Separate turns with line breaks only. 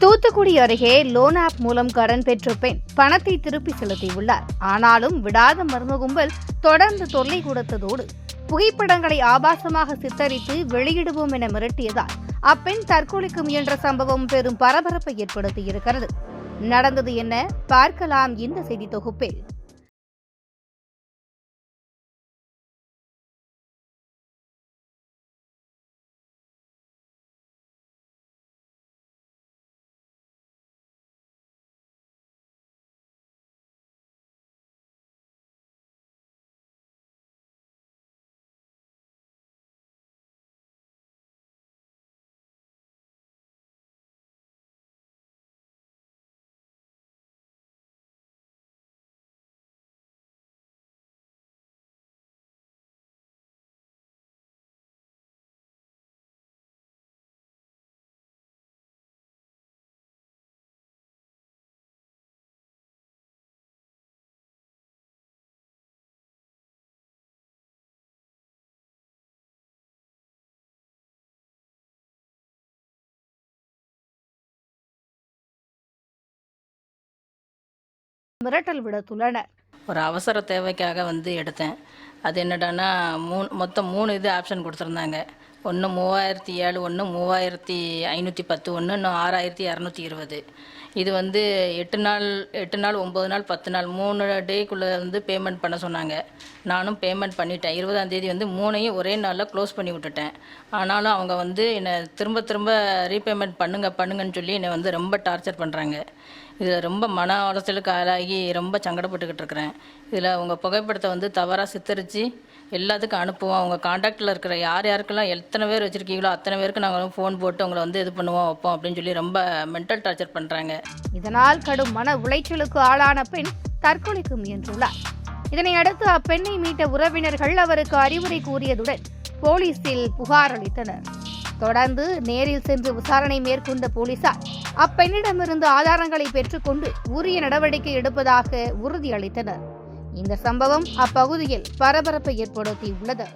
தூத்துக்குடி அருகே loan app மூலம் கடன் பெற்ற பெண் பணத்தை திருப்பி செலுத்தியுள்ளார். ஆனாலும் விடாத மர்ம கும்பல் தொடர்ந்து தொல்லை கொடுத்ததோடு புகைப்படங்களை ஆபாசமாக சித்தரித்து வெளியிடுவோம் என மிரட்டியதால் அப்பெண் தற்கொலைக்கு முயன்ற சம்பவம் பெரும் பரபரப்பை ஏற்படுத்தியிருக்கிறது. நடந்தது என்ன? பார்க்கலாம் இந்த செய்தி தொகுப்பில். மிரட்டல் விடுத்துள்ளனர்.
ஒரு அவசர தேவைக்காக வந்து எடுத்தேன். அது என்னடான்னா மூணு மொத்தம் மூணு இது ஆப்ஷன் கொடுத்துருந்தாங்க. ஒன்று மூவாயிரத்தி ஏழு ஒன்று மூவாயிரத்தி ஐநூற்றி பத்து ஒன்று இன்னும் ஆறாயிரத்தி இரநூத்தி இருபது. இது வந்து எட்டு நாள் எட்டு நாள் ஒம்பது நாள் பத்து நாள் மூணு டேக்குள்ளே வந்து பேமெண்ட் பண்ண சொன்னாங்க. நானும் பேமெண்ட் பண்ணிட்டேன். இருபதாம் தேதி வந்து மூணையும் ஒரே நாளில் க்ளோஸ் பண்ணி விட்டுட்டேன். ஆனாலும் அவங்க வந்து என்னை திரும்ப திரும்ப ரீபேமெண்ட் பண்ணுங்க பண்ணுங்கன்னு சொல்லி என்னை வந்து ரொம்ப டார்ச்சர் பண்ணுறாங்க இதில் ரொம்ப மன உளைச்சலுக்கு ஆளாகி ரொம்ப சங்கடப்பட்டுக்கிட்டு இருக்கிறேன். இதில் உங்கள் புகைப்படத்தை வந்து தவறாக சித்தரித்து எல்லாத்துக்கும் அனுப்புவோம். அவங்க காண்டாக்டில் இருக்கிற யார் யாருக்கெல்லாம் எல் எத்தனை பேர் வச்சுருக்கீங்களோ அத்தனை பேருக்கு நாங்கள் ஃபோன் போட்டு உங்களை வந்து இது பண்ணுவோம் வைப்போம் அப்படின்னு சொல்லி ரொம்ப மென்டல் டார்ச்சர் பண்ணுறாங்க
இதனால் கடும் மன உளைச்சலுக்கு ஆளான பெண் தற்கொலைக்கு முயன்றுள்ளார். இதனை அடுத்து அப்பெண்ணை மீட்ட உறவினர்கள் அவருக்கு அறிவுரை கூறியதுடன் போலீசில் புகார் அளித்தனர். தொடர்ந்து நேரில் சென்று விசாரணை மேற்கொண்ட போலீசார் அப்பெண்ணிடமிருந்து ஆதாரங்களை பெற்றுக்கொண்டு உரிய நடவடிக்கை எடுப்பதாக உறுதியளித்தனர். இந்த சம்பவம் அப்பகுதியில் பரபரப்பை ஏற்படுத்தியுள்ளது.